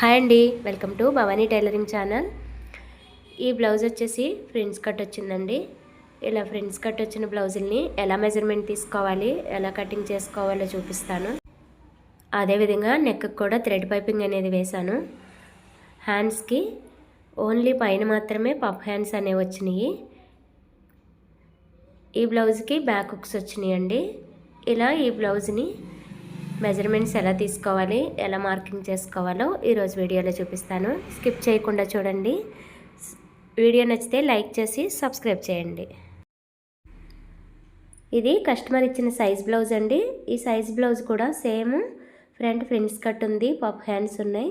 Hi అండి welcome to Bhavani tailoring channel. ఈ blouse వచ్చేసి ఫ్రెండ్స్ కట్ వచ్చిందండి. ఇలా ఫ్రెండ్స్ కట్ వచ్చిన బ్లౌజుల్ని ఎలా మెజర్మెంట్ తీసుకోవాలి ఎలా కటింగ్ చేసుకోవాలో చూపిస్తాను. అదేవిధంగా నెక్కి కూడా థ్రెడ్ పైపింగ్ అనేది వేశాను. హ్యాండ్స్కి ఓన్లీ పైన మాత్రమే పఫ్ హ్యాండ్స్ అనేవి వచ్చినాయి. ఈ బ్లౌజ్కి బ్యాక్ హుక్స్ వచ్చినాయి అండి ఇలా ఈ బ్లౌజ్ని మెజర్మెంట్స్ ఎలా తీసుకోవాలి ఎలా మార్కింగ్ చేసుకోవాలో ఈరోజు వీడియోలో చూపిస్తాను. స్కిప్ చేయకుండా చూడండి. వీడియో నచ్చితే లైక్ చేసి సబ్స్క్రైబ్ చేయండి. ఇది కస్టమర్ ఇచ్చిన సైజ్ బ్లౌజ్ అండి. ఈ సైజ్ బ్లౌజ్ కూడా సేమ్ ఫ్రంట్ ఫ్రింట్స్ కట్ ఉంది పప్ హ్యాండ్స్ ఉన్నాయి.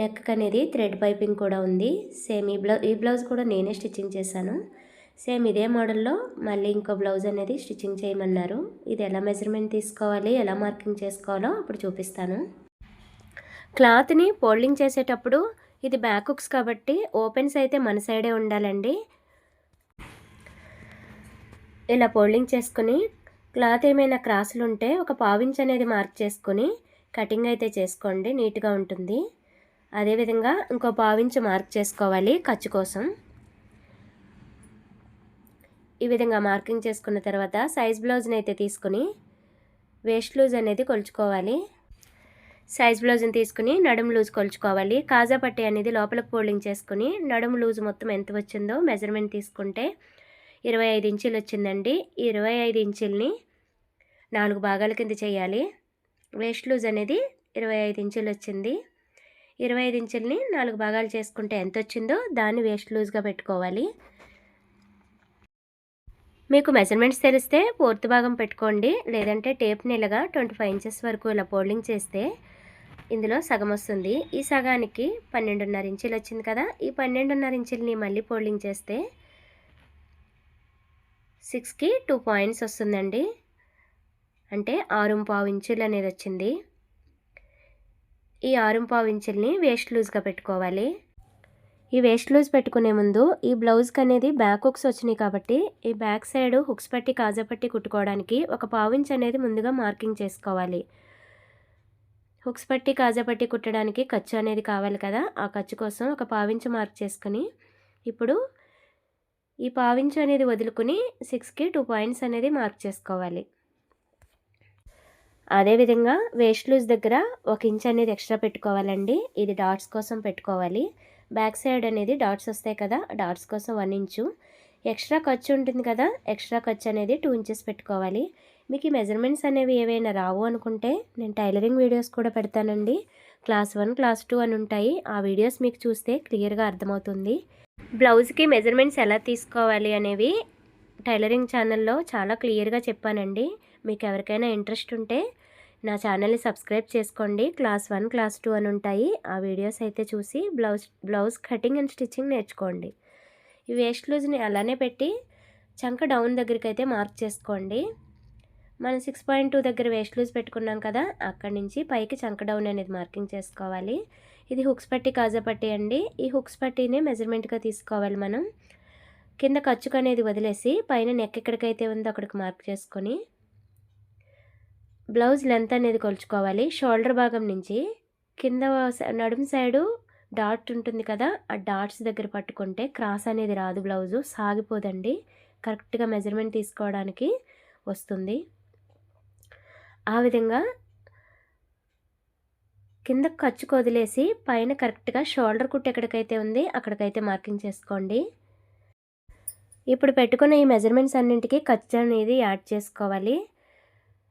నెక్ అనేది థ్రెడ్ పైపింగ్ కూడా ఉంది. సేమ్ ఈ బ్లౌజ్ ఈ బ్లౌజ్ కూడా నేనే స్టిచ్చింగ్ చేశాను. సేమ్ ఇదే మోడల్లో మళ్ళీ ఇంకో బ్లౌజ్ అనేది స్టిచ్చింగ్ చేయమన్నారు. ఇది ఎలా మెజర్మెంట్ తీసుకోవాలి ఎలా మార్కింగ్ చేసుకోవాలో అప్పుడు చూపిస్తాను. క్లాత్ని ఫోల్డింగ్ చేసేటప్పుడు ఇది బ్యాక్ హుక్స్ కాబట్టి ఓపెన్స్ అయితే మన సైడే ఉండాలండి. ఇలా ఫోల్డింగ్ చేసుకుని క్లాత్ ఏమైనా క్రాసులు ఉంటే ఒక పావించ్ అనేది మార్క్ చేసుకొని కటింగ్ అయితే చేసుకోండి నీట్గా ఉంటుంది. అదేవిధంగా ఇంకో పావించ్ మార్క్ చేసుకోవాలి ఖర్చు కోసం. ఈ విధంగా మార్కింగ్ చేసుకున్న తర్వాత సైజ్ బ్లౌజ్ని అయితే తీసుకుని వేస్ట్ లూజ్ అనేది కొలుచుకోవాలి. సైజ్ బ్లౌజ్ని తీసుకుని నడుము లూజ్ కొలుచుకోవాలి. కాజా పట్టి అనేది లోపలికి ఫోల్డింగ్ చేసుకుని నడుము లూజ్ మొత్తం ఎంత వచ్చిందో మెజర్మెంట్ తీసుకుంటే ఇరవై ఐదు ఇంచులు వచ్చిందండి. ఇరవై ఐదు ఇంచుల్ని నాలుగు భాగాల కింద చేయాలి. వేస్ట్ లూజ్ అనేది ఇరవై ఐదు ఇంచులు వచ్చింది. ఇరవై ఐదు ఇంచుల్ని నాలుగు భాగాలు చేసుకుంటే ఎంత వచ్చిందో దాన్ని వేస్ట్ లూజ్గా పెట్టుకోవాలి. మీకు మెజర్మెంట్స్ తెలిస్తే పూర్తి భాగం పెట్టుకోండి. లేదంటే టేప్ ఇలాగా ట్వంటీ ఫైవ్ ఇంచెస్ వరకు ఇలా ఫోల్డింగ్ చేస్తే ఇందులో సగం వస్తుంది. ఈ సగానికి పన్నెండున్నర ఇంచులు వచ్చింది కదా. ఈ పన్నెండున్నర ఇంచులని మళ్ళీ ఫోల్డింగ్ చేస్తే సిక్స్కి టూ పాయింట్స్ వస్తుందండి. అంటే ఆరు పావు ఇంచులు అనేది వచ్చింది. ఈ ఆరు పావు ఇంచుల్ని వేస్ట్ లూజ్గా పెట్టుకోవాలి. ఈ వేస్ట్ లూజ్ పెట్టుకునే ముందు ఈ బ్లౌజ్కి అనేది బ్యాక్ హుక్స్ వచ్చినాయి కాబట్టి ఈ బ్యాక్ సైడ్ హుక్స్ పట్టి కాజా పట్టి కుట్టుకోవడానికి ఒక పావించ్ అనేది ముందుగా మార్కింగ్ చేసుకోవాలి. హుక్స్ పట్టి కాజా పట్టి కుట్టడానికి ఖర్చు అనేది కావాలి కదా. ఆ ఖర్చు కోసం ఒక పావించు మార్క్ చేసుకుని ఇప్పుడు ఈ పావించు అనేది వదులుకుని సిక్స్కి టూ పాయింట్స్ అనేది మార్క్ చేసుకోవాలి. అదేవిధంగా వేస్ట్ లూజ్ దగ్గర ఒక ఇంచ్ అనేది ఎక్స్ట్రా పెట్టుకోవాలండి. ఇది డాట్స్ కోసం పెట్టుకోవాలి. బ్యాక్ సైడ్ అనేది డాట్స్ వస్తాయి కదా డాట్స్ కోసం వన్ ఇంచు. ఎక్స్ట్రా ఖర్చు ఉంటుంది కదా ఎక్స్ట్రా ఖర్చు అనేది టూ ఇంచెస్ పెట్టుకోవాలి. మీకు ఈ మెజర్మెంట్స్ అనేవి ఏవైనా రావు అనుకుంటే నేను టైలరింగ్ వీడియోస్ కూడా పెడతానండి. క్లాస్ వన్ క్లాస్ టూ అని ఉంటాయి. ఆ వీడియోస్ మీకు చూస్తే క్లియర్గా అర్థమవుతుంది. బ్లౌజ్కి మెజర్మెంట్స్ ఎలా తీసుకోవాలి అనేవి టైలరింగ్ ఛానల్లో చాలా క్లియర్గా చెప్పానండి. మీకు ఎవరికైనా ఇంట్రెస్ట్ ఉంటే నా ఛానల్ని సబ్స్క్రైబ్ చేసుకోండి. క్లాస్ వన్ క్లాస్ టూ అని ఉంటాయి. ఆ వీడియోస్ అయితే చూసి blouse blouse cutting and stitching నేర్చుకోండి. ఈ వేస్ట్ లూజ్ని అలానే పెట్టి చంక డౌన్ దగ్గరికి అయితే మార్క్ చేసుకోండి. మనం సిక్స్ పాయింట్ టూ దగ్గర వేస్ట్ లూజ్ పెట్టుకున్నాం కదా అక్కడి నుంచి పైకి చంక డౌన్ అనేది మార్కింగ్ చేసుకోవాలి. ఇది హుక్స్ పట్టి కాజా పట్టి అండి. ఈ హుక్స్ పట్టీని మెజర్మెంట్గా తీసుకోవాలి మనం. కింద ఖర్చుకు అనేది వదిలేసి పైన నెక్ ఎక్కడికైతే ఉందో అక్కడికి మార్క్ చేసుకొని బ్లౌజ్ లెంత్ అనేది కొలుచుకోవాలి. షోల్డర్ భాగం నుంచి కింద నడుము సైడు డాట్ ఉంటుంది కదా ఆ డాట్స్ దగ్గర పట్టుకుంటే క్రాస్ అనేది రాదు బ్లౌజు. సాగిపోదండి. కరెక్ట్గా మెజర్మెంట్ తీసుకోవడానికి వస్తుంది. ఆ విధంగా కింద ఖర్చు వదిలేసి పైన కరెక్ట్గా షోల్డర్ కుట్టు ఎక్కడికైతే ఉంది అక్కడికైతే మార్కింగ్ చేసుకోండి. ఇప్పుడు పెట్టుకున్న ఈ మెజర్మెంట్స్ అన్నింటికి ఖర్చు అనేది యాడ్ చేసుకోవాలి.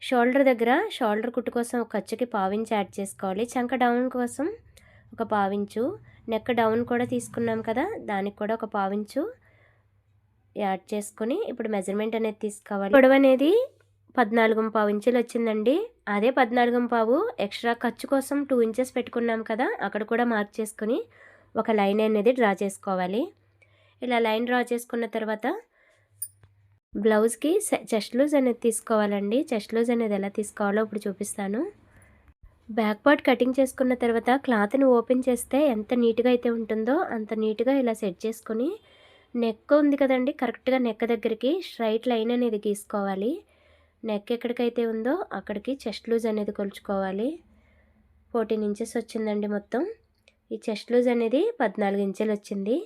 షోల్డర్ దగ్గర షోల్డర్ కుట్టు కోసం ఒక ఖర్చుకి పావించి యాడ్ చేసుకోవాలి. చంక డౌన్ కోసం ఒక పావించు. నెక్ డౌన్ కూడా తీసుకున్నాం కదా దానికి కూడా ఒక పావించు యాడ్ చేసుకొని ఇప్పుడు మెజర్మెంట్ అనేది తీసుకోవాలి. పొడవు అనేది పద్నాలుగు పావు ఇంచులు వచ్చిందండి. అదే పద్నాలుగు పావు ఎక్స్ట్రా ఖర్చు కోసం టూ ఇంచెస్ పెట్టుకున్నాం కదా అక్కడ కూడా మార్క్ చేసుకుని ఒక లైన్ అనేది డ్రా చేసుకోవాలి. ఇలా లైన్ డ్రా చేసుకున్న తర్వాత బ్లౌజ్కి చెస్ట్ లూజ్ అనేది తీసుకోవాలండి. చెస్ట్ లూజ్ అనేది ఎలా తీసుకోవాలో ఇప్పుడు చూపిస్తాను. బ్యాక్ పార్ట్ కటింగ్ చేసుకున్న తర్వాత క్లాత్ని ఓపెన్ చేస్తే ఎంత నీట్గా అయితే ఉంటుందో అంత నీట్గా ఇలా సెట్ చేసుకొని నెక్ ఉంది కదండి కరెక్ట్గా నెక్ దగ్గరికి స్ట్రైట్ లైన్ అనేది గీసుకోవాలి. నెక్ ఎక్కడికైతే ఉందో అక్కడికి చెస్ట్ లూజ్ అనేది కొలుచుకోవాలి. ఫోర్టీన్ ఇంచెస్ వచ్చిందండి మొత్తం. ఈ చెస్ట్ లూజ్ అనేది పద్నాలుగు ఇంచెలు వచ్చింది.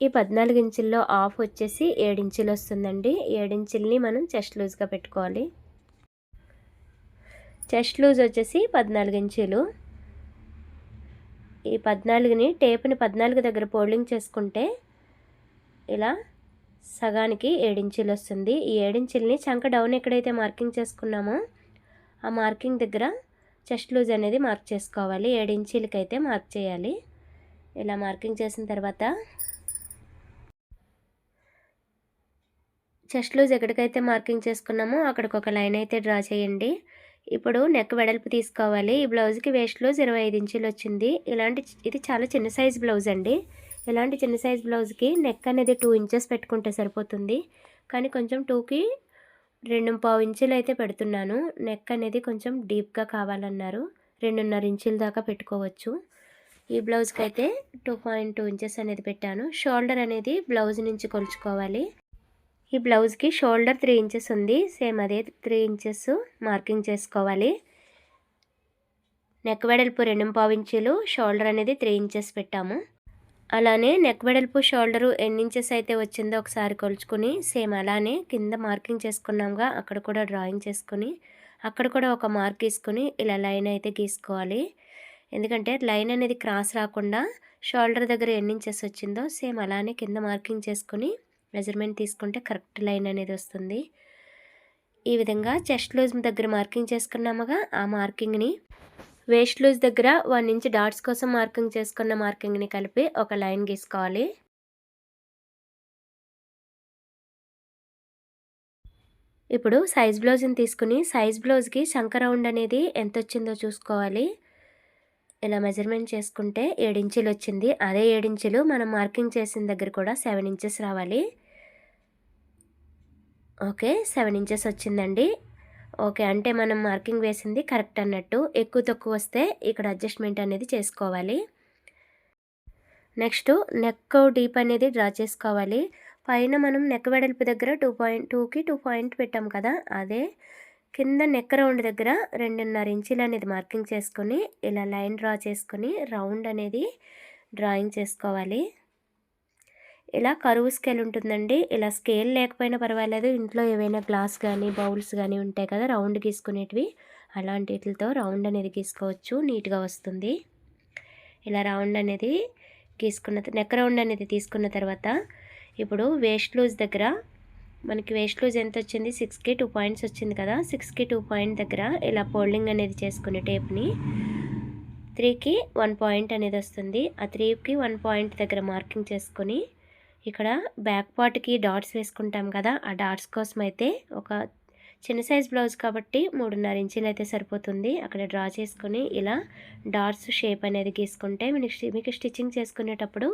ఈ పద్నాలుగు ఇంచుల్లో ఆఫ్ వచ్చేసి ఏడించులు వస్తుందండి. ఏడించుల్ని మనం చెస్ట్ లూజ్గా పెట్టుకోవాలి. చెస్ట్ లూజ్ వచ్చేసి పద్నాలుగు ఇంచులు. ఈ పద్నాలుగుని టేప్ని పద్నాలుగు దగ్గర పోల్డింగ్ చేసుకుంటే ఇలా సగానికి ఏడించులు వస్తుంది. ఈ ఏడించుల్ని చంక డౌన్ ఎక్కడైతే మార్కింగ్ చేసుకున్నామో ఆ మార్కింగ్ దగ్గర చెస్ట్ లూజ్ అనేది మార్క్ చేసుకోవాలి. ఏడించీలకైతే అయితే మార్క్ చేయాలి. ఇలా మార్కింగ్ చేసిన తర్వాత చెస్ట్ లూజ్ ఎక్కడికైతే మార్కింగ్ చేసుకున్నామో అక్కడికి ఒక లైన్ అయితే డ్రా చేయండి. ఇప్పుడు నెక్ వెడల్పు తీసుకోవాలి. ఈ బ్లౌజ్కి వేస్ట్ లూజ్ ఇరవై ఐదు ఇంచులు వచ్చింది. ఇలాంటి ఇది చాలా చిన్న సైజ్ బ్లౌజ్ అండి. ఇలాంటి చిన్న సైజ్ బ్లౌజ్కి నెక్ అనేది టూ ఇంచెస్ పెట్టుకుంటే సరిపోతుంది. కానీ కొంచెం టూకి రెండు పావు ఇంచులు అయితే పెడుతున్నాను. నెక్ అనేది కొంచెం డీప్గా కావాలన్నారు. రెండున్నర ఇంచుల దాకా పెట్టుకోవచ్చు. ఈ బ్లౌజ్కి అయితే టూ పాయింట్ టూ ఇంచెస్ అనేది పెట్టాను. షోల్డర్ అనేది బ్లౌజ్ నుంచి కొలుచుకోవాలి. ఈ బ్లౌజ్కి షోల్డర్ త్రీ ఇంచెస్ ఉంది. సేమ్ అదే త్రీ ఇంచెస్ మార్కింగ్ చేసుకోవాలి. నెక్ వెడల్పు రెండు పావు ఇంచులు. షోల్డర్ అనేది త్రీ ఇంచెస్ పెట్టాము. అలానే నెక్ వెడల్పు షోల్డరు ఎన్ని ఇంచెస్ అయితే వచ్చిందో ఒకసారి కొలుచుకుని సేమ్ అలానే కింద మార్కింగ్ చేసుకున్నాంగా అక్కడ కూడా డ్రాయింగ్ చేసుకుని అక్కడ కూడా ఒక మార్క్ గీసుకొని ఇలా లైన్ అయితే గీసుకోవాలి. ఎందుకంటే లైన్ అనేది క్రాస్ రాకుండా షోల్డర్ దగ్గర ఎన్ని ఇంచెస్ వచ్చిందో సేమ్ అలానే కింద మార్కింగ్ చేసుకొని మెజర్మెంట్ తీసుకుంటే కరెక్ట్ లైన్ అనేది వస్తుంది. ఈ విధంగా చెస్ట్ లూజ్ దగ్గర మార్కింగ్ చేసుకున్నాముగా ఆ మార్కింగ్ని వేస్ట్ లూజ్ దగ్గర వన్ ఇంచ్ డాట్స్ కోసం మార్కింగ్ చేసుకున్న మార్కింగ్ని కలిపి ఒక లైన్ గీసుకోవాలి. ఇప్పుడు సైజ్ బ్లౌజ్ని తీసుకుని సైజ్ బ్లౌజ్కి శంక రౌండ్ అనేది ఎంత వచ్చిందో చూసుకోవాలి. ఇలా మెజర్మెంట్ చేసుకుంటే ఏడించులు వచ్చింది అదే ఏడించులు మనం మార్కింగ్ చేసిన దగ్గర కూడా సెవెన్ ఇంచెస్ రావాలి. ఓకే సెవెన్ ఇంచెస్ వచ్చిందండి. ఓకే అంటే మనం మార్కింగ్ వేసింది కరెక్ట్ అన్నట్టు. ఎక్కువ తక్కువ వస్తే ఇక్కడ అడ్జస్ట్మెంట్ అనేది చేసుకోవాలి. నెక్స్ట్ నెక్ డీప్ అనేది డ్రా చేసుకోవాలి. పైన మనం నెక్ వెడల్పు దగ్గర టూ పాయింట్ టూకి టూ పాయింట్ పెట్టాం కదా అదే. కింద నెక్ రౌండ్ దగ్గర రెండున్నర ఇంచులు అనేది మార్కింగ్ చేసుకొని ఇలా లైన్ డ్రా చేసుకొని రౌండ్ అనేది డ్రాయింగ్ చేసుకోవాలి. ఇలా కరువు స్కేల్ ఉంటుందండి? ఇలా స్కేల్ లేకపోయినా పర్వాలేదు. ఇంట్లో ఏవైనా గ్లాస్ కానీ బౌల్స్ కానీ ఉంటాయి కదా రౌండ్ గీసుకునేటివి. అలాంటి వీటితో రౌండ్ అనేది గీసుకోవచ్చు. నీట్గా వస్తుంది. ఇలా రౌండ్ అనేది గీసుకున్న నెక్ రౌండ్ అనేది తీసుకున్న తర్వాత ఇప్పుడు వేస్ట్ లూజ్ దగ్గర మనకి వేస్ట్ లూజ్ ఎంత వచ్చింది? సిక్స్కి టూ పాయింట్స్ వచ్చింది కదా సిక్స్కి టూ పాయింట్ దగ్గర ఇలా ఫోల్డింగ్ అనేది చేసుకునే టేప్ని త్రీకి వన్ పాయింట్ అనేది వస్తుంది. ఆ త్రీకి వన్ పాయింట్ దగ్గర మార్కింగ్ చేసుకొని ఇక్కడ బ్యాక్ పార్ట్కి డాట్స్ వేసుకుంటాం కదా ఆ డాట్స్ కోసం అయితే ఒక చిన్న సైజ్ బ్లౌజ్ కాబట్టి మూడున్నర ఇంచులు అయితే సరిపోతుంది. అక్కడ డ్రా చేసుకొని ఇలా డాట్స్ షేప్ అనేది గీసుకుంటే మీకు మీకు స్టిచ్చింగ్ చేసుకునేటప్పుడు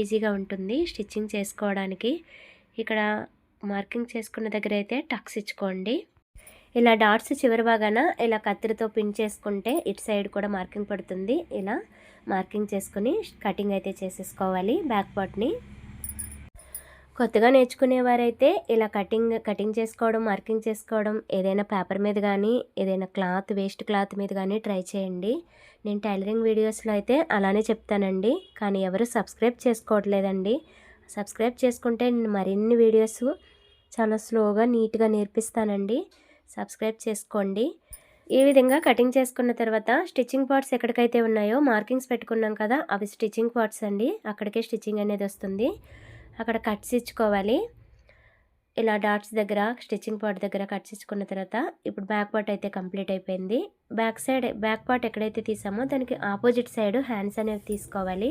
ఈజీగా ఉంటుంది. స్టిచ్చింగ్ చేసుకోవడానికి ఇక్కడ మార్కింగ్ చేసుకున్న దగ్గర అయితే టక్స్ ఇచ్చుకోండి. ఇలా డాట్స్ చివరి భాగాన ఇలా కత్తిరితో పిన్ చేసుకుంటే ఇటు సైడ్ కూడా మార్కింగ్ పడుతుంది. ఇలా మార్కింగ్ చేసుకుని కటింగ్ అయితే చేసేసుకోవాలి. బ్యాక్ పార్ట్ని కొత్తగా నేర్చుకునేవారైతే ఇలా కటింగ్ కటింగ్ చేసుకోవడం మార్కింగ్ చేసుకోవడం ఏదైనా పేపర్ మీద కానీ ఏదైనా క్లాత్ వేస్ట్ క్లాత్ మీద కానీ ట్రై చేయండి. నేను టైలరింగ్ వీడియోస్లో అయితే అలానే చెప్తానండి. కానీ ఎవరు సబ్స్క్రైబ్ చేసుకోవట్లేదండి. సబ్స్క్రైబ్ చేసుకుంటే నేను మరిన్ని వీడియోస్ చాలా స్లోగా నీట్గా నేర్పిస్తానండి. సబ్స్క్రైబ్ చేసుకోండి. ఈ విధంగా కటింగ్ చేసుకున్న తర్వాత స్టిచ్చింగ్ పార్ట్స్ ఎక్కడికైతే ఉన్నాయో మార్కింగ్స్ పెట్టుకున్నాం కదా అవి స్టిచ్చింగ్ పార్ట్స్ అండి. అక్కడికే స్టిచ్చింగ్ అనేది వస్తుంది. అక్కడ కట్స్ ఇచ్చుకోవాలి ఇలా డాట్స్ దగ్గర స్టిచ్చింగ్ పార్ట్ దగ్గర కట్స్ ఇచ్చుకున్న తర్వాత ఇప్పుడు బ్యాక్ పార్ట్ అయితే కంప్లీట్ అయిపోయింది. బ్యాక్ సైడ్ బ్యాక్ పార్ట్ ఎక్కడైతే తీసామో దానికి ఆపోజిట్ సైడ్ హ్యాండ్స్ అనేవి తీసుకోవాలి.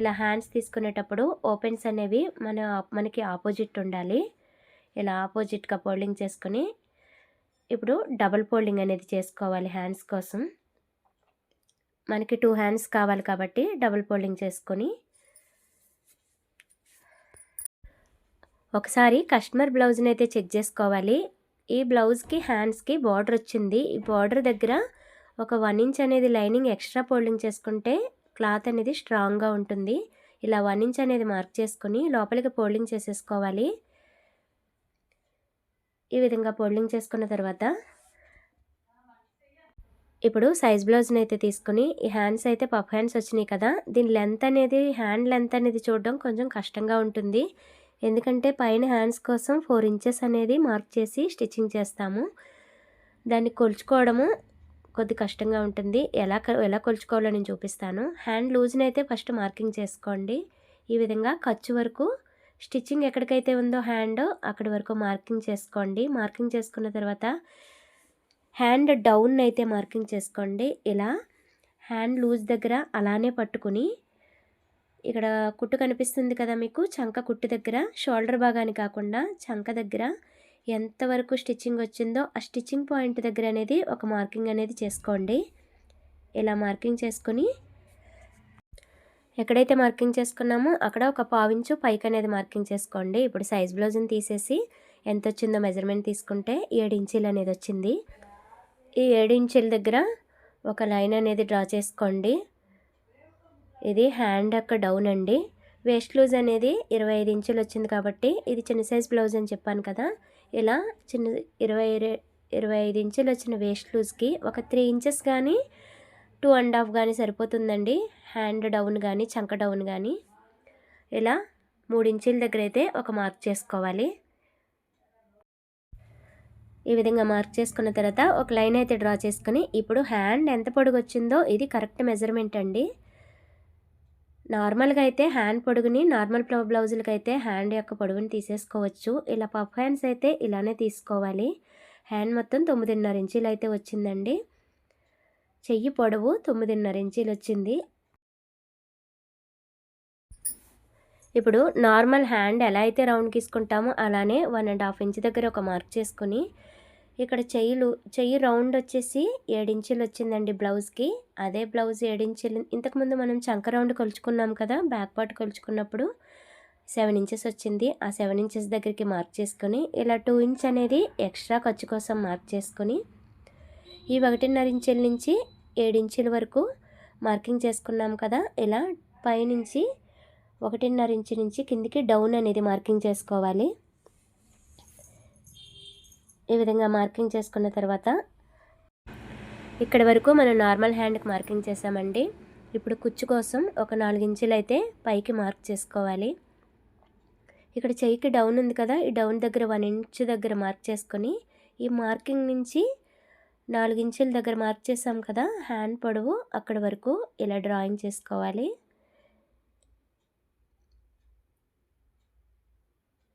ఇలా హ్యాండ్స్ తీసుకునేటప్పుడు ఓపెన్స్ అనేవి మన మనకి ఆపోజిట్ ఉండాలి. ఇలా ఆపోజిట్గా ఫోల్డింగ్ చేసుకొని ఇప్పుడు డబల్ ఫోల్డింగ్ అనేది చేసుకోవాలి హ్యాండ్స్ కోసం. మనకి టూ హ్యాండ్స్ కావాలి కాబట్టి డబుల్ ఫోల్డింగ్ చేసుకొని ఒకసారి కస్టమర్ బ్లౌజ్ని అయితే చెక్ చేసుకోవాలి. ఈ బ్లౌజ్కి హ్యాండ్స్కి బార్డర్ వచ్చింది. ఈ బార్డర్ దగ్గర ఒక వన్ ఇంచ్ అనేది లైనింగ్ ఎక్స్ట్రా ఫోల్డింగ్ చేసుకుంటే క్లాత్ అనేది స్ట్రాంగ్గా ఉంటుంది. ఇలా వన్ ఇంచ్ అనేది మార్క్ చేసుకొని లోపలికి ఫోల్డింగ్ చేసేసుకోవాలి. ఈ విధంగా ఫోల్డింగ్ చేసుకున్న తర్వాత ఇప్పుడు సైజ్ బ్లౌజ్ని అయితే తీసుకుని ఈ హ్యాండ్స్ అయితే పఫ్ హ్యాండ్స్ వచ్చినాయి కదా. దీని లెంత్ అనేది హ్యాండ్ లెంత్ అనేది చూడడం కొంచెం కష్టంగా ఉంటుంది. ఎందుకంటే పైన హ్యాండ్స్ కోసం ఫోర్ ఇంచెస్ అనేది మార్క్ చేసి స్టిచ్చింగ్ చేస్తాము. దాన్ని కొలుచుకోవడము కొద్ది కష్టంగా ఉంటుంది. ఎలా క- ఎలా కొలుచుకోవాలో నేను చూపిస్తాను. హ్యాండ్ లూజ్ని అయితే ఫస్ట్ మార్కింగ్ చేసుకోండి. ఈ విధంగా ఖర్చు వరకు స్టిచ్చింగ్ ఎక్కడికైతే ఉందో హ్యాండ్ అక్కడి వరకు మార్కింగ్ చేసుకోండి. మార్కింగ్ చేసుకున్న తర్వాత హ్యాండ్ డౌన్ అయితే మార్కింగ్ చేసుకోండి. ఇలా హ్యాండ్ లూజ్ దగ్గర అలానే పట్టుకుని ఇక్కడ కుట్టు కనిపిస్తుంది కదా మీకు చంక కుట్టు దగ్గర. షోల్డర్ భాగాన్ని కాకుండా చంక దగ్గర. ఎంతవరకు స్టిచ్చింగ్ వచ్చిందో ఆ స్టిచ్చింగ్ పాయింట్ దగ్గర అనేది ఒక మార్కింగ్ అనేది చేసుకోండి. ఇలా మార్కింగ్ చేసుకొని ఎక్కడైతే మార్కింగ్ చేసుకున్నామో అక్కడ ఒక పావించు పైకి అనేది మార్కింగ్ చేసుకోండి. ఇప్పుడు సైజ్ బ్లౌజ్ని తీసేసి ఎంత వచ్చిందో మెజర్మెంట్ తీసుకుంటే ఏడు ఇంచీలు అనేది వచ్చింది. ఈ ఏడు దగ్గర ఒక లైన్ అనేది డ్రా చేసుకోండి. ఇది హ్యాండ్ యొక్క డౌన్ అండి. వేస్ట్ లూజ్ అనేది ఇరవై ఐదు ఇంచులు వచ్చింది కాబట్టి ఇది చిన్న సైజ్ బ్లౌజ్ అని చెప్పాను కదా. ఇలా చిన్న ఇరవై ఇరవై ఐదు ఇంచులు వచ్చిన వేస్ట్ లూజ్కి ఒక త్రీ ఇంచెస్ కానీ టూ అండ్ హాఫ్ కానీ సరిపోతుందండి. హ్యాండ్ డౌన్ కానీ చంక డౌన్ కానీ ఇలా మూడు ఇంచుల దగ్గర అయితే ఒక మార్క్ చేసుకోవాలి. ఈ విధంగా మార్క్ చేసుకున్న తర్వాత ఒక లైన్ అయితే డ్రా చేసుకుని ఇప్పుడు హ్యాండ్ ఎంత పొడుగు వచ్చిందో ఇది కరెక్ట్ మెజర్మెంట్ అండి. నార్మల్గా అయితే హ్యాండ్ పొడుగుని నార్మల్ బ్లౌజులకి అయితే హ్యాండ్ యొక్క పొడవుని తీసేసుకోవచ్చు. ఇలా పఫ్ హ్యాండ్స్ అయితే ఇలానే తీసుకోవాలి. హ్యాండ్ మొత్తం తొమ్మిదిన్నర ఇంచీలు అయితే వచ్చిందండి. చెయ్యి పొడవు తొమ్మిదిన్నర ఇంచీలు వచ్చింది ఇప్పుడు నార్మల్ హ్యాండ్ ఎలా అయితే రౌండ్ గీసుకుంటామో అలానే వన్ అండ్ హాఫ్ ఇంచ్ దగ్గర ఒక మార్క్ చేసుకుని ఇక్కడ చెయ్యిలు చెయ్యి రౌండ్ వచ్చేసి ఏడించులు వచ్చిందండి బ్లౌజ్కి. అదే బ్లౌజ్ ఏడించులు ఇంతకుముందు మనం చంక రౌండ్ కొలుచుకున్నాం కదా బ్యాక్ పార్ట్ కొలుచుకున్నప్పుడు సెవెన్ ఇంచెస్ వచ్చింది. ఆ సెవెన్ ఇంచెస్ దగ్గరికి మార్క్ చేసుకొని ఇలా టూ ఇంచ్ అనేది ఎక్స్ట్రా ఖర్చు కోసం మార్క్ చేసుకొని ఈ ఒకటిన్నర ఇంచుల నుంచి ఏడించుల వరకు మార్కింగ్ చేసుకున్నాం కదా ఇలా పైనుంచి ఒకటిన్నర ఇంచు నుంచి కిందికి డౌన్ అనేది మార్కింగ్ చేసుకోవాలి. ఈ విధంగా మార్కింగ్ చేసుకున్న తర్వాత ఇక్కడ వరకు మనం నార్మల్ హ్యాండ్కి మార్కింగ్ చేసామండి. ఇప్పుడు కుచ్చు కోసం ఒక నాలుగు ఇంచులు అయితే పైకి మార్క్ చేసుకోవాలి. ఇక్కడ చెయ్యికి డౌన్ ఉంది కదా ఈ డౌన్ దగ్గర వన్ ఇంచ్ దగ్గర మార్క్ చేసుకొని ఈ మార్కింగ్ నుంచి నాలుగించుల దగ్గర మార్క్ చేసాం కదా హ్యాండ్ పొడవు అక్కడ వరకు ఇలా డ్రాయింగ్ చేసుకోవాలి.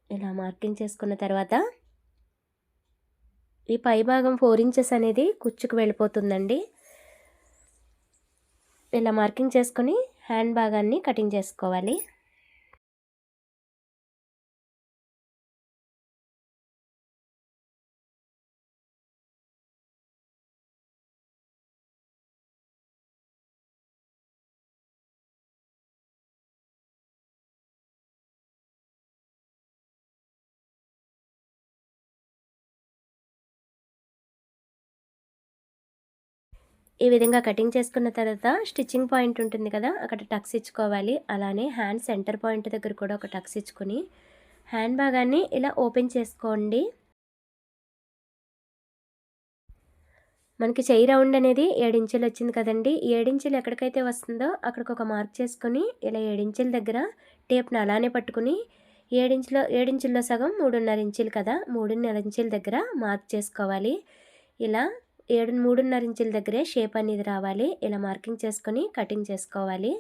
ఇలా మార్కింగ్ చేసుకున్న తర్వాత ఈ పై భాగం ఫోర్ ఇంచెస్ అనేది కుచ్చుకు వెళ్ళిపోతుందండి. ఇలా మార్కింగ్ చేసుకొని హ్యాండ్ భాగాన్ని కటింగ్ చేసుకోవాలి. ఈ విధంగా కటింగ్ చేసుకున్న తర్వాత స్టిచ్చింగ్ పాయింట్ ఉంటుంది కదా అక్కడ టక్స్ ఇచ్చుకోవాలి. అలానే హ్యాండ్ సెంటర్ పాయింట్ దగ్గర కూడా ఒక టక్స్ ఇచ్చుకొని హ్యాండ్ భాగాన్ని ఇలా ఓపెన్ చేసుకోండి. మనకి చెయ్యి రౌండ్ అనేది ఏడించులు వచ్చింది కదండి. ఈ ఏడించులు ఎక్కడికైతే వస్తుందో అక్కడికి ఒక మార్క్ చేసుకొని ఇలా ఏడించుల దగ్గర టేప్ని అలానే పట్టుకుని ఏడించులో ఏడించుల్లో సగం మూడున్నర ఇంచులు కదా మూడున్నర ఇంచుల దగ్గర మార్క్ చేసుకోవాలి. ఇలా ఏడు మూడున్నర ఇంచుల దగ్గరే షేప్ అనేది రావాలి. ఇలా మార్కింగ్ చేసుకొని కటింగ్ చేసుకోవాలి.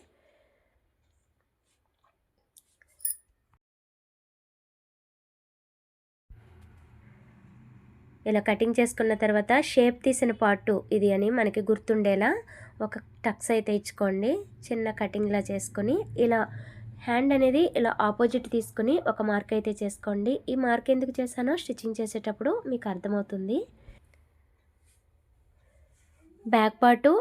ఇలా కటింగ్ చేసుకున్న తర్వాత షేప్ తీసిన పార్టు ఇది అని మనకి గుర్తుండేలా ఒక టక్స్ అయితే ఇచ్చుకోండి. చిన్న కటింగ్లా చేసుకొని ఇలా హ్యాండ్ అనేది ఇలా ఆపోజిట్ తీసుకుని ఒక మార్క్ అయితే చేసుకోండి. ఈ మార్క్ ఎందుకు చేశానో స్టిచ్చింగ్ చేసేటప్పుడు మీకు అర్థమవుతుంది. Back part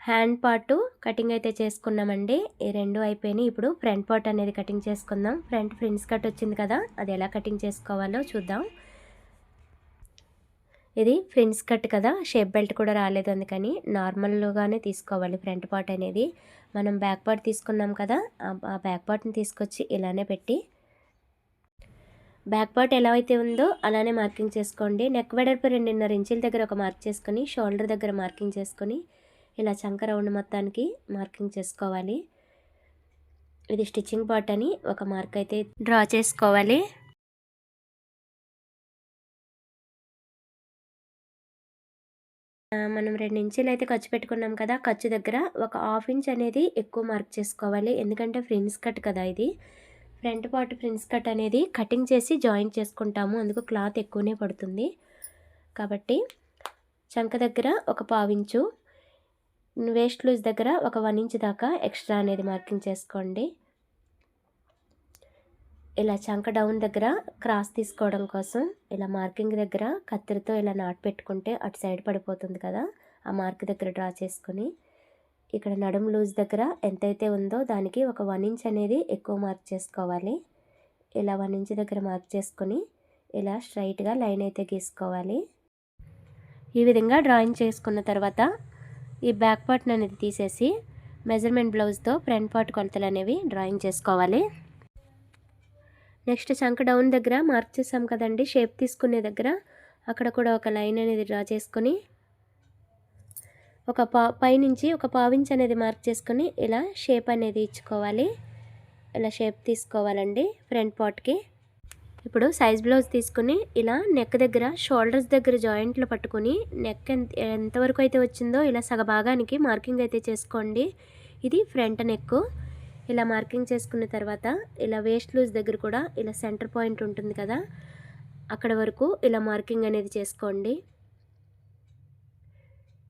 hand part cutting అయితే చేసుకున్నామండి. ఈ రెండు అయిపోయినాయి. ఇప్పుడు ఫ్రంట్ పార్ట్ అనేది కటింగ్ చేసుకుందాం. ఫ్రంట్ ఫ్రిన్స్ కట్ వచ్చింది కదా అది ఎలా కటింగ్ చేసుకోవాలో చూద్దాం. ఇది ఫ్రిన్స్ కట్ కదా షేప్ బెల్ట్ కూడా రాలేదు అందుకని నార్మల్గానే తీసుకోవాలి ఫ్రంట్ పార్ట్ అనేది. మనం బ్యాక్ పార్ట్ తీసుకున్నాం కదా ఆ బ్యాక్ పార్ట్ని తీసుకొచ్చి ఇలానే పెట్టి బ్యాక్ పార్ట్ ఎలా అయితే ఉందో అలానే మార్కింగ్ చేసుకోండి. నెక్ వెడల్పు రెండున్నర ఇంచుల దగ్గర ఒక మార్క్ చేసుకొని షోల్డర్ దగ్గర మార్కింగ్ చేసుకొని ఇలా చంక రౌండ్ మొత్తానికి మార్కింగ్ చేసుకోవాలి. ఇది స్టిచ్చింగ్ పార్ట్ అని ఒక మార్క్ అయితే డ్రా చేసుకోవాలి. మనం రెండు ఇంచులు అయితే ఖర్చు పెట్టుకున్నాం కదా ఖర్చు దగ్గర ఒక హాఫ్ ఇంచ్ అనేది ఎక్కువ మార్క్ చేసుకోవాలి. ఎందుకంటే ఫ్రిన్స్ కట్ కదా ఇది. ఫ్రంట్ పార్ట్ ఫ్రిన్స్ కట్ అనేది కటింగ్ చేసి జాయిన్ చేసుకుంటాము. అందుకు క్లాత్ ఎక్కువనే పడుతుంది. కాబట్టి చంక దగ్గర ఒక పావించు వేస్ట్ లూజ్ దగ్గర ఒక వన్ ఇంచ్ దాకా ఎక్స్ట్రా అనేది మార్కింగ్ చేసుకోండి. ఇలా చంక డౌన్ దగ్గర క్రాస్ తీసుకోవడం కోసం ఇలా మార్కింగ్ దగ్గర కత్తిరితో ఇలా నాటు పెట్టుకుంటే అటు సైడ్ పడిపోతుంది కదా ఆ మార్క్ దగ్గర డ్రా చేసుకొని. ఇక్కడ నడుం లూజ్ దగ్గర ఎంతైతే ఉందో దానికి ఒక వన్ ఇంచ్ అనేది ఎక్కువ మార్క్ చేసుకోవాలి. ఇలా వన్ ఇంచ్ దగ్గర మార్క్ చేసుకొని ఇలా స్ట్రైట్గా లైన్ అయితే గీసుకోవాలి. ఈ విధంగా డ్రాయింగ్ చేసుకున్న తర్వాత ఈ బ్యాక్ పార్ట్ అనేది తీసేసి మెజర్మెంట్ బ్లౌజ్తో ఫ్రంట్ పార్ట్ కొలతలు అనేవి డ్రాయింగ్ చేసుకోవాలి. నెక్స్ట్ చంక డౌన్ దగ్గర మార్క్ చేసాం కదండి షేప్ తీసుకునే దగ్గర అక్కడ కూడా ఒక లైన్ అనేది డ్రా చేసుకొని ఒక పా పైనుంచి ఒక పావించి అనేది మార్క్ చేసుకొని ఇలా షేప్ అనేది ఇచ్చుకోవాలి. ఇలా షేప్ తీసుకోవాలండి ఫ్రంట్ పార్ట్కి. ఇప్పుడు సైజ్ బ్లౌజ్ తీసుకుని ఇలా నెక్ దగ్గర షోల్డర్స్ దగ్గర జాయింట్లు పట్టుకుని నెక్ ఎంత ఎంతవరకు అయితే వచ్చిందో ఇలా సగ భాగానికి మార్కింగ్ అయితే చేసుకోండి. ఇది ఫ్రంట్ నెక్. ఇలా మార్కింగ్ చేసుకున్న తర్వాత ఇలా వేస్ట్ లూజ్ దగ్గర కూడా ఇలా సెంటర్ పాయింట్ ఉంటుంది కదా అక్కడ వరకు ఇలా మార్కింగ్ అనేది చేసుకోండి.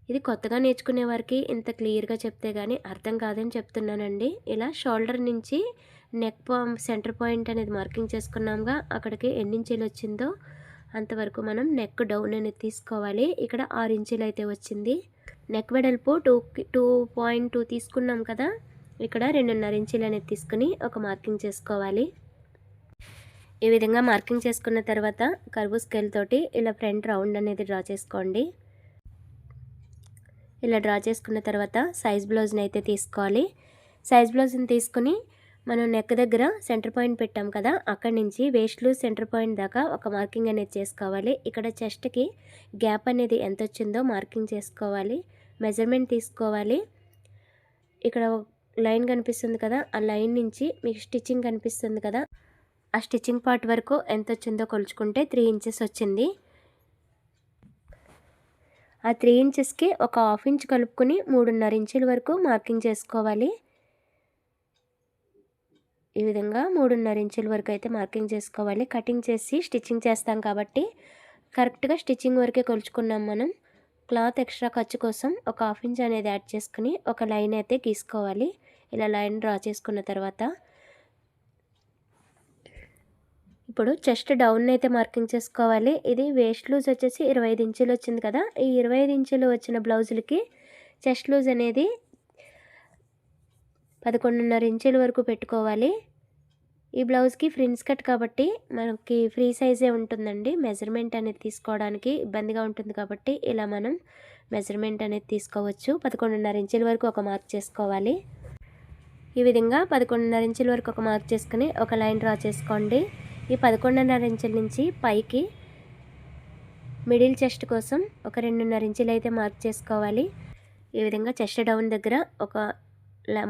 ఇది కొత్తగా నేర్చుకునే వారికి ఇంత క్లియర్గా చెప్తే కానీ అర్థం కాదని చెప్తున్నానండి. ఇలా షోల్డర్ నుంచి నెక్ సెంటర్ పాయింట్ అనేది మార్కింగ్ చేసుకున్నాముగా అక్కడికి ఎన్ని ఇంచీలు వచ్చిందో అంతవరకు మనం నెక్ డౌన్ అనేది తీసుకోవాలి. ఇక్కడ ఆరు ఇంచీలు అయితే వచ్చింది. నెక్ వెడల్పు టూ టూ పాయింట్ టూ తీసుకున్నాం కదా ఇక్కడ రెండున్నర ఇంచీలు అనేది తీసుకుని ఒక మార్కింగ్ చేసుకోవాలి. ఈ విధంగా మార్కింగ్ చేసుకున్న తర్వాత కర్వు స్కేల్ తోటి ఇలా ఫ్రంట్ రౌండ్ అనేది డ్రా చేసుకోండి. ఇలా డ్రా చేసుకున్న తర్వాత సైజ్ బ్లౌజ్ని అయితే తీసుకోవాలి. సైజ్ బ్లౌజ్ని తీసుకుని మనం నెక్ దగ్గర సెంటర్ పాయింట్ పెట్టాం కదా అక్కడి నుంచి వేస్ట్లు సెంటర్ పాయింట్ దాకా ఒక మార్కింగ్ అనేది చేసుకోవాలి. ఇక్కడ చెస్ట్కి గ్యాప్ అనేది ఎంత వచ్చిందో మార్కింగ్ చేసుకోవాలి. మెజర్మెంట్ తీసుకోవాలి. ఇక్కడ లైన్ కనిపిస్తుంది కదా ఆ లైన్ నుంచి మీకు స్టిచ్చింగ్ కనిపిస్తుంది కదా ఆ స్టిచ్చింగ్ పార్ట్ వరకు ఎంత వచ్చిందో కొలుచుకుంటే త్రీ ఇంచెస్ వచ్చింది. ఆ త్రీ ఇంచెస్కి ఒక హాఫ్ ఇంచ్ కలుపుకొని మూడున్నర ఇంచుల వరకు మార్కింగ్ చేసుకోవాలి. ఈ విధంగా మూడున్నర ఇంచుల వరకు అయితే మార్కింగ్ చేసుకోవాలి. కటింగ్ చేసి స్టిచ్చింగ్ చేస్తాం కాబట్టి కరెక్ట్గా స్టిచ్చింగ్ వరకే కొలుచుకున్నాం మనం. క్లాత్ ఎక్స్ట్రా ఖర్చు కోసం ఒక హాఫ్ ఇంచ్ అనేది యాడ్ చేసుకుని ఒక లైన్ అయితే గీసుకోవాలి. ఇలా లైన్ డ్రా చేసుకున్న తర్వాత ఇప్పుడు చెస్ట్ డౌన్ అయితే మార్కింగ్ చేసుకోవాలి. ఇది వేస్ట్ లూజ్ వచ్చేసి ఇరవై ఐదు ఇంచులు వచ్చింది కదా. ఈ ఇరవై ఐదు ఇంచులు వచ్చిన బ్లౌజులకి చెస్ట్ లూజ్ అనేది పదకొండున్నర ఇంచుల వరకు పెట్టుకోవాలి. ఈ బ్లౌజ్కి ఫ్రిన్స్ కట్ కాబట్టి మనకి ఫ్రీ సైజే ఉంటుందండి. మెజర్మెంట్ అనేది తీసుకోవడానికి ఇబ్బందిగా ఉంటుంది కాబట్టి ఇలా మనం మెజర్మెంట్ అనేది తీసుకోవచ్చు. పదకొండున్నర ఇంచుల వరకు ఒక మార్క్ చేసుకోవాలి. ఈ విధంగా పదకొండున్నర ఇంచుల వరకు ఒక మార్క్ చేసుకుని ఒక లైన్ డ్రా చేసుకోండి. ఈ పదకొండున్నర ఇంచుల నుంచి పైకి మిడిల్ చెస్ట్ కోసం ఒక రెండున్నర ఇంచులు అయితే మార్క్ చేసుకోవాలి. ఈ విధంగా చెస్ట్ డౌన్ దగ్గర ఒక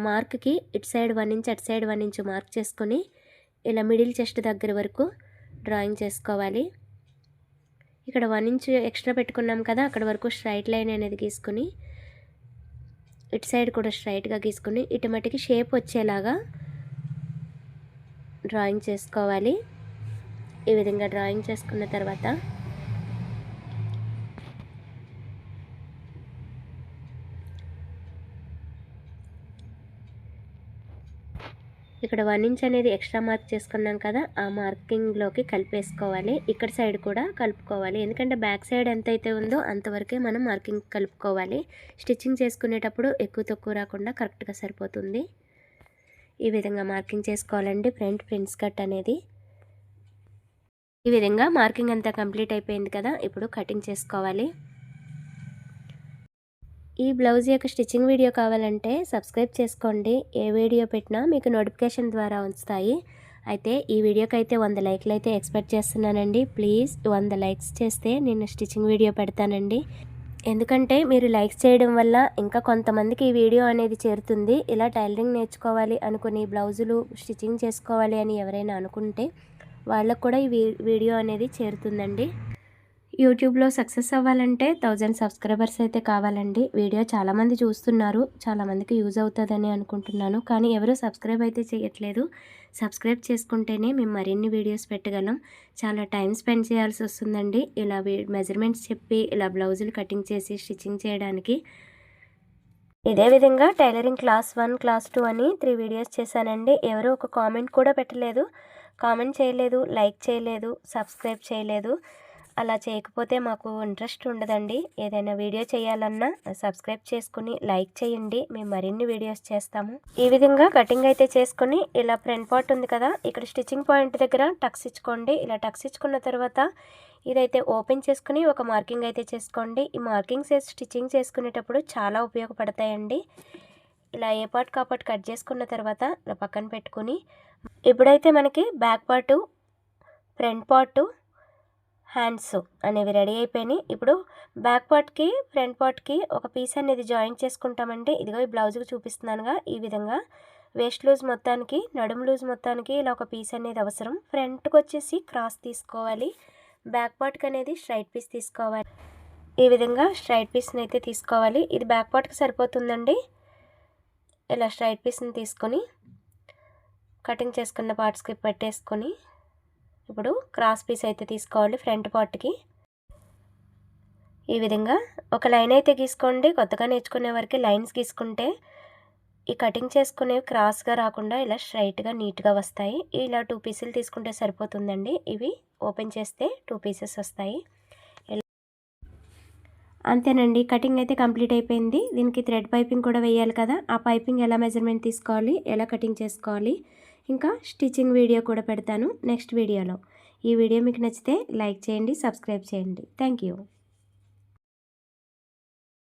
మార్క్కి ఇటు సైడ్ వన్ ఇంచ్ అటు సైడ్ వన్ ఇంచ్ మార్క్ చేసుకొని ఇలా మిడిల్ చెస్ట్ దగ్గర వరకు డ్రాయింగ్ చేసుకోవాలి. ఇక్కడ వన్ ఇంచ్ ఎక్స్ట్రా పెట్టుకున్నాం కదా అక్కడ వరకు స్ట్రైట్ లైన్ అనేది గీసుకుని ఇటు సైడ్ కూడా స్ట్రైట్గా గీసుకుని ఇటు షేప్ వచ్చేలాగా డ్రాయింగ్ చేసుకోవాలి. ఈ విధంగా డ్రాయింగ్ చేసుకున్న తర్వాత ఇక్కడ వన్ ఇంచ్ అనేది ఎక్స్ట్రా మార్క్ చేసుకున్నాం కదా ఆ మార్కింగ్లోకి కలిపేసుకోవాలి. ఇక్కడ సైడ్ కూడా కలుపుకోవాలి. ఎందుకంటే బ్యాక్ సైడ్ ఎంత అయితే ఉందో అంతవరకే మనం మార్కింగ్ కలుపుకోవాలి. స్టిచ్చింగ్ చేసుకునేటప్పుడు ఎక్కువ తక్కువ రాకుండా కరెక్ట్గా సరిపోతుంది. ఈ విధంగా మార్కింగ్ చేసుకోవాలండి. ఫ్రంట్ ఫ్రంట్స్ కట్ అనేది. ఈ విధంగా మార్కింగ్ అంతా కంప్లీట్ అయిపోయింది కదా ఇప్పుడు కటింగ్ చేసుకోవాలి. ఈ బ్లౌజ్ యొక్క స్టిచ్చింగ్ వీడియో కావాలంటే సబ్స్క్రైబ్ చేసుకోండి. ఏ వీడియో పెట్టినా మీకు నోటిఫికేషన్ ద్వారా వస్తాయి. అయితే ఈ వీడియోకి అయితే వంద లైక్లు అయితే ఎక్స్పెక్ట్ చేస్తున్నానండి. ప్లీజ్ వంద లైక్స్ చేస్తే నేను స్టిచ్చింగ్ వీడియో పెడతానండి. ఎందుకంటే మీరు లైక్స్ చేయడం వల్ల ఇంకా కొంతమందికి ఈ వీడియో అనేది చేరుతుంది. ఇలా టైలరింగ్ నేర్చుకోవాలి అనుకుని బ్లౌజులు స్టిచ్చింగ్ చేసుకోవాలి అని ఎవరైనా అనుకుంటే వాళ్ళకు కూడా ఈ వీ- వీడియో అనేది చేరుతుందండి. యూట్యూబ్లో సక్సెస్ అవ్వాలంటే థౌజండ్ సబ్స్క్రైబర్స్ అయితే కావాలండి. వీడియో చాలామంది చూస్తున్నారు. చాలామందికి యూజ్ అవుతుందని అనుకుంటున్నాను. కానీ ఎవరు సబ్స్క్రైబ్ అయితే చేయట్లేదు. సబ్స్క్రైబ్ చేసుకుంటేనే మేము మరిన్ని వీడియోస్ పెట్టగలం. చాలా టైం స్పెండ్ చేయాల్సి వస్తుందండి. ఇలా మెజర్మెంట్స్ చెప్పి ఇలా బ్లౌజులు కటింగ్ చేసి స్టిచ్చింగ్ చేయడానికి. ఇదే విధంగా tailoring class one class two అని త్రీ వీడియోస్ చేశానండి. ఎవరు ఒక కామెంట్ కూడా పెట్టలేదు. కామెంట్ చేయలేదు లైక్ చేయలేదు సబ్స్క్రైబ్ చేయలేదు. అలా చేయకపోతే మాకు ఇంట్రెస్ట్ ఉండదండి. ఏదైనా వీడియో చేయాలన్నా సబ్స్క్రైబ్ చేసుకుని లైక్ చేయండి. మేము మరిన్ని వీడియోస్ చేస్తాము. ఈ విధంగా కటింగ్ అయితే చేసుకుని ఇలా ఫ్రంట్ పార్ట్ ఉంది కదా ఇక్కడ స్టిచ్చింగ్ పాయింట్ దగ్గర టక్స్ ఇచ్చుకోండి. ఇలా టక్స్ ఇచ్చుకున్న తర్వాత ఇదైతే ఓపెన్ చేసుకుని ఒక మార్కింగ్ అయితే చేసుకోండి. ఈ మార్కింగ్స్ వేసి స్టిచ్చింగ్ చేసుకునేటప్పుడు చాలా ఉపయోగపడతాయండి. ఇలా ఏ పార్ట్ కాపాటు కట్ చేసుకున్న తర్వాత ఇలా పక్కన పెట్టుకుని ఇప్పుడైతే మనకి back part front part hands అనేవి రెడీ అయిపోయినాయి. ఇప్పుడు బ్యాక్ పార్ట్కి ఫ్రంట్ పార్ట్కి ఒక పీస్ అనేది జాయిన్ చేసుకుంటామంటే ఇదిగో ఈ బ్లౌజ్కి చూపిస్తున్నానుగా ఈ విధంగా. వేస్ట్ లూజ్ మొత్తానికి నడుము లూజ్ మొత్తానికి ఇలా ఒక పీస్ అనేది అవసరం. ఫ్రంట్కి వచ్చేసి క్రాస్ తీసుకోవాలి. బ్యాక్ పార్ట్కి అనేది స్ట్రైట్ పీస్ తీసుకోవాలి. ఈ విధంగా స్ట్రైట్ పీస్ని అయితే తీసుకోవాలి. ఇది బ్యాక్ పార్ట్కి సరిపోతుందండి. ఇలా స్ట్రైట్ పీస్ని తీసుకొని కటింగ్ చేసుకున్న పార్ట్స్కి పెట్టేసుకొని ఇప్పుడు క్రాస్ పీస్ అయితే తీసుకోవాలి ఫ్రంట్ పార్ట్కి ఈ విధంగా ఒక లైన్ అయితే గీసుకోండి. కొత్తగా నేర్చుకునే వరకు లైన్స్ గీసుకుంటే ఈ కటింగ్ చేసుకునేవి క్రాస్గా రాకుండా ఇలా స్ట్రైట్గా నీట్గా వస్తాయి. ఇలా టూ పీసులు తీసుకుంటే సరిపోతుందండి. ఇవి ఓపెన్ చేస్తే టూ పీసెస్ వస్తాయి. అంతేనండి. కటింగ్ అయితే కంప్లీట్ అయిపోయింది. దీనికి థ్రెడ్ పైపింగ్ కూడా వేయాలి కదా. ఆ పైపింగ్ ఎలా మెజర్మెంట్ తీసుకోవాలి? ఎలా కటింగ్ చేసుకోవాలి? ఇంకా స్టిచ్చింగ్ వీడియో కూడా పెడతాను నెక్స్ట్ వీడియోలో. ఈ వీడియో మీకు నచ్చితే లైక్ చేయండి సబ్స్క్రైబ్ చేయండి. Thank you.